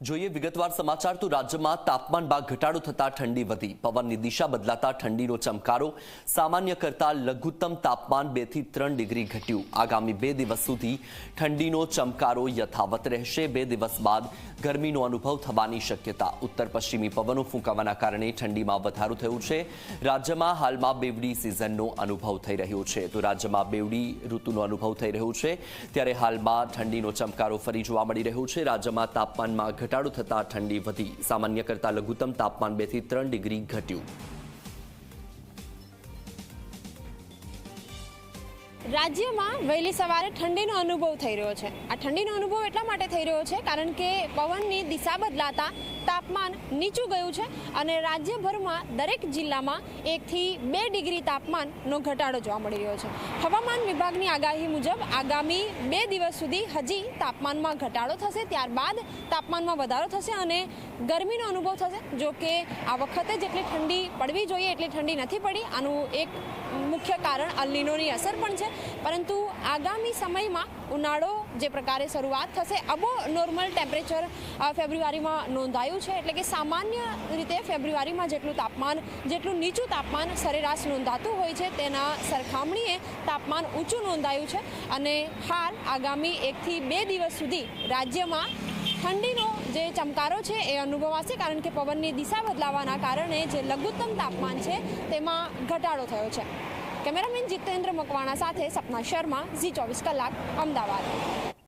જોઈએ, વિગતવાર સમાચાર તો રાજ્યમાં તાપમાનમાં ઘટાડો થતા ઠંડી વધી. પવનની દિશા બદલાતા ઠંડીનો ચમકારો સામાન્ય કરતા લઘુત્તમ તાપમાન બેથી ત્રણ ડિગ્રી ઘટ્યું. આગામી બે દિવસ સુધી ઠંડીનો ચમકારો યથાવત રહેશે. બે દિવસ બાદ ગરમીનો અનુભવ થવાની શક્યતા. ઉત્તર પશ્ચિમી પવનો ફૂંકાવાના કારણે ઠંડીમાં વધારો થયો છે. રાજ્યમાં હાલમાં બેવડી સિઝનનો અનુભવ થઈ રહ્યો છે. તો રાજ્યમાં બેવડી ઋતુનો અનુભવ થઈ રહ્યો છે. ત્યારે હાલમાં ઠંડીનો ચમકારો ફરી જોવા મળી રહ્યો છે. રાજ્યમાં તાપમાનમાં ઘટાડો થતાં ઠંડી વધી. સામાન્ય કરતાં લઘુત્તમ તાપમાન બેથી ત્રણ ડિગ્રી ઘટ્યું. રાજ્યમાં વહેલી સવારે ઠંડીનો અનુભવ થઈ રહ્યો છે. આ ઠંડીનો અનુભવ એટલા માટે થઈ રહ્યો છે કારણ કે પવનની દિશા બદલાતા તાપમાન નીચું ગયું છે અને રાજ્યભરમાં દરેક જિલ્લામાં એકથી બે ડિગ્રી તાપમાનનો ઘટાડો જોવા મળી રહ્યો છે. હવામાન વિભાગની આગાહી મુજબ આગામી બે દિવસ સુધી હજી તાપમાનમાં ઘટાડો થશે, ત્યારબાદ તાપમાનમાં વધારો થશે અને ગરમીનો અનુભવ થશે. જો કે આ વખતે જેટલી ઠંડી પડવી જોઈએ એટલી ઠંડી નથી પડી. આનું એક મુખ્ય કારણ અલ્નિનોની અસર પણ છે. પરંતુ આગામી સમયમાં ઉનાળો જે પ્રકારે શરૂઆત થશે, અબો નોર્મલ ટેમ્પરેચર ફેબ્રુઆરીમાં નોંધાયું છે. એટલે કે સામાન્ય રીતે ફેબ્રુઆરીમાં જેટલું તાપમાન, જેટલું નીચું તાપમાન સરેરાશ નોંધાતું હોય છે, તેના સરખામણીએ તાપમાન ઊંચું નોંધાયું છે. અને હાલ આગામી એકથી બે દિવસ સુધી રાજ્યમાં ઠંડીનો જે ચમકારો છે એ અનુભવાશે કારણ કે પવનની દિશા બદલાવાના કારણે જે લઘુત્તમ તાપમાન છે તેમાં ઘટાડો થયો છે. કેમેરામેન જીતેન્દ્ર મકવાણા સાથે સપના શર્મા ઝી ચોવીસ કલાક, અમદાવાદ.